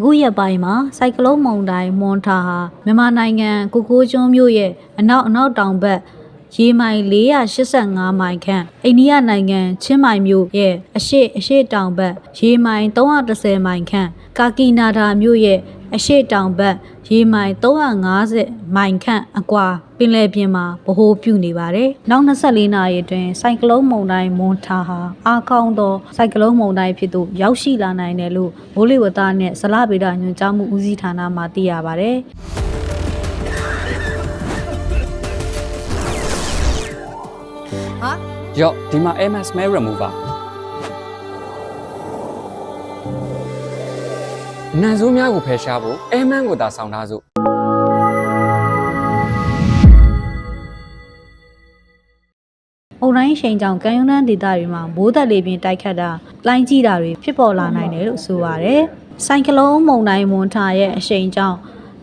အခုရက်ပိုင်းမှာစိုက်ကလုန်းမုန်တိုင်းမွန်ထာဟာမြန်မာနိုင်ငံကိုကိုးကျွန်းမြို့ရဲ့အနောက်အနောက်တောင်ဘက်ရေမိုင်485မိုင်ခန့်အိန္ဒိယနိုင်ငံချင်းမိုင်မြို့ရဲ့အရှေ့အရှေ့တောင်ဘက်ရေမိုင်330မိုင်ခန့်ကာကီနာဒါမြို့ရဲ့ အရှေ့တောင်ဘက်ရေမိုင်350မိုင်ခန့်အကွာပင်လယ်ပြင်မှာဗဟိုပြုနေပါတယ်။နောက်24နာရီအတွင်းစိုက်ကလုန်းမုန်တိုင်းမွန်ထာဟာအားကောင်းသောစိုက်ကလုန်းမုန်တိုင်းဖြစ်သို့ရောက်ရှိလာနိုင်တယ်လို့မိုးလေဝသနဲ့ဇလဗေဒညွှန်ကြားမှုဦးစီးဌာနမှသိရပါတယ်။ဟာရော့ဒီမှာ air mask smell remover နန်ဆိုးများကိုဖယ်ရှားဖို့ air man ကိုသာဆောင်ထားစို့အုံတိုင်းရှိန်ကြောင့်ကံယုံနှန်းဒေသတွေမှာမိုးသက်လေပြင်းတိုက်ခတ်တာလိုင်းကြီးတာတွေဖြစ်ပေါ်လာနိုင်တယ်လို့ဆိုပါရယ်။ဆိုင်ကလုန်းမုန်တိုင်းမွန်ထာရဲ့အရှိန်ကြောင့်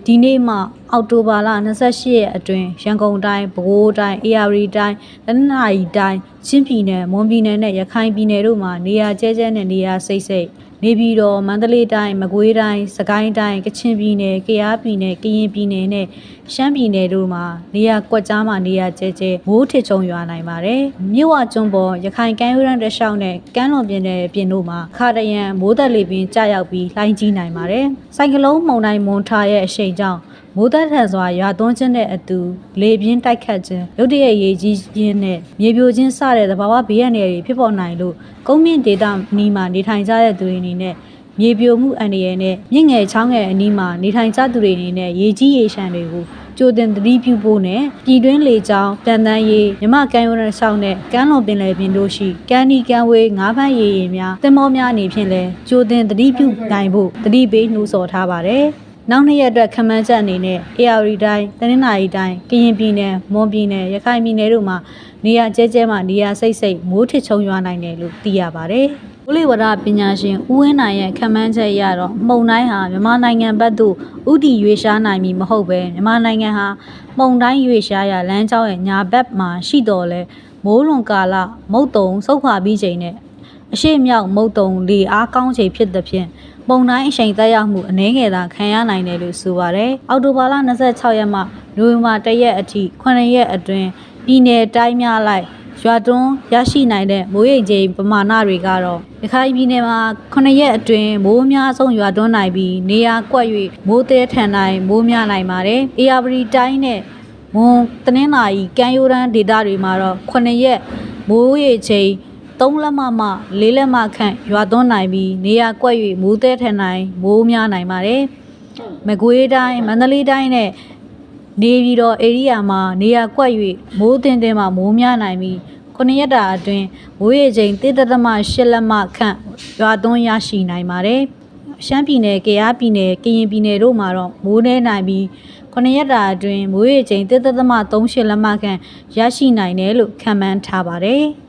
ဒီနေ့မှအောက်တိုဘာလ28ရက်အတွင်းရန်ကုန်တိုင်းပဲခူးတိုင်းအေရဝတီတိုင်းတနင်္သာရီတိုင်းချင်းပြည်နယ်မွန်ပြည်နယ်နဲ့ရခိုင်ပြည်နယ်တို့မှာနေရာကျဲကျဲနဲ့နေရာစိတ်စိတ် နေပြည်တော်မန္တလေးတိုင်းမကွေးတိုင်းစကိုင်းတိုင်းကချင်ပြည်နယ်ကယားပြည်နယ်ကရင်ပြည်နယ်နဲ့ရှမ်းပြည်နယ်တို့မှာနေရာကွက်ကြားမှာနေရာကျဲကျဲမိုးထစ်ချုံရွာနိုင်ပါတယ်။မြို့ဝကျွန်းပေါ်ရခိုင်ကမ်းရိုးတန်းတစ်လျှောက်နဲ့ကမ်းလွန်ပြင်နယ်ပြင်တို့မှာခါတရံမိုးသက်လေပင်ကျရောက်ပြီးလှိုင်းကြီးနိုင်ပါတယ်။စိုက်ကလုန်းမုန်တိုင်းမွန်ထားရဲ့အရှိန်ကြောင့် မိုးသက်ထန်စွာရွာသွန်းခြင်းတဲ့အတူလေပြင်းတိုက်ခတ်ခြင်းရုတ်တရက်ရေကြီးခြင်းနဲ့မြေပြိုခြင်းစတဲ့သဘာဝဘေးအန္တရာယ်တွေဖြစ်ပေါ်နိုင်လို့ကုန်းမြင့်ဒေသနီးမှာနေထိုင်ကြတဲ့သူတွေအနေနဲ့မြေပြိုမှုအန္တရာယ်နဲ့မြင့်ငယ်ချောင်းငယ်အနီးမှာနေထိုင်ကြသူတွေအနေနဲ့ရေကြီးရေရှမ်းတွေကိုကြိုတင်သတိပြုဖို့နဲ့ပြည်တွင်းလေကြောင်းတန်တန်းရေးမြမကမ်းရိုးတန်းဆောင်နဲ့ကမ်းလွန်ပင်လယ်ပြင်တို့ရှိကမ်းနီကမ်းဝေးငါးဖမ်းရေရင်များသင်္ဘောများအနေဖြင့်လဲကြိုတင်သတိပြုနိုင်ဖို့သတိပေးနှိုးဆော်ထားပါတယ်။ နောက်နှစ်ရက်အတွက်ခမန်းချက်အနေနဲ့ AR တိုင်းတနင်္သာရီတိုင်းကရင်ပြည်နယ်မွန်ပြည်နယ်ရခိုင်ပြည်နယ်တို့မှာနေရာကျဲကျဲမှာနေရာစိတ်စိတ်မိုးထစ်ချုံရွာနိုင်တယ်လို့သိရပါတယ်။ဦးလေးဝရပညာရှင်ဦးဝင်းနိုင်ရဲ့ခမန်းချက်အရတော့မှုန်တိုင်းဟာမြန်မာနိုင်ငံဘက်သို့ဥတီရွေရှားနိုင်ပြီမဟုတ်ပဲမြန်မာနိုင်ငံဟာမှုန်တိုင်းရွေရှားရလမ်းကြောင်းရဲ့ညာဘက်မှာရှိတော်လဲမိုးလွန်ကာလမုတ်တုံဆုတ်ခွာပြီးချိန်နဲ့အရှိမြောက်မုတ်တုံလေအားကောင်းချိန်ဖြစ်သဖြင့် ပုံတိုင်းအချိန်သက်ရောက်မှုအနည်းငယ်သာခံရနိုင်တယ်လို့ဆိုပါတယ်။အောက်တိုဘာလ26ရက်မှနိုဝင်ဘာ1ရက်အထိ9ရက်အတွင်းပြည်내တိုင်းများလိုက်ရွာတွန်းရရှိနိုင်တဲ့မိုးရိပ်ချိန်ပမာဏတွေကတော့ရခိုင်ပြည်နယ်မှာ9ရက်အတွင်းမိုးအများဆုံးရွာတွန်းနိုင်ပြီးနေရာကွက်၍မိုးသေးထန်နိုင်မိုးများနိုင်ပါတယ်။အေယာပရီတိုင်းနဲ့မွန်တနင်္လာရီကမ်းရိုးတန်းဒေသတွေမှာတော့9ရက်မိုးရိပ်ချိန် 3လက်မမှ4လက်မခန့်ရွာသွန်းနိုင်ပြီးနေရာကွက်၍မိုးသေးထန်နိုင်မိုးများနိုင်ပါတယ်။မကွေးတိုင်းမန္တလေးတိုင်းနဲ့နေပြည်တော်ဧရိယာမှာနေရာကွက်၍မိုးတင်တင်မှမိုးများနိုင်ပြီးခုနှစ်ရက်တာအတွင်းမိုးရေချိန်1.8လက်မခန့်ရွာသွန်းရရှိနိုင်ပါတယ်။ရှမ်းပြည်နယ်၊ကယားပြည်နယ်၊ကရင်ပြည်နယ်တို့မှာတော့မိုးနှဲနိုင်ပြီးခုနှစ်ရက်တာအတွင်းမိုးရေချိန်1.38လက်မခန့်ရရှိနိုင်တယ်လို့ခန့်မှန်းထားပါတယ်။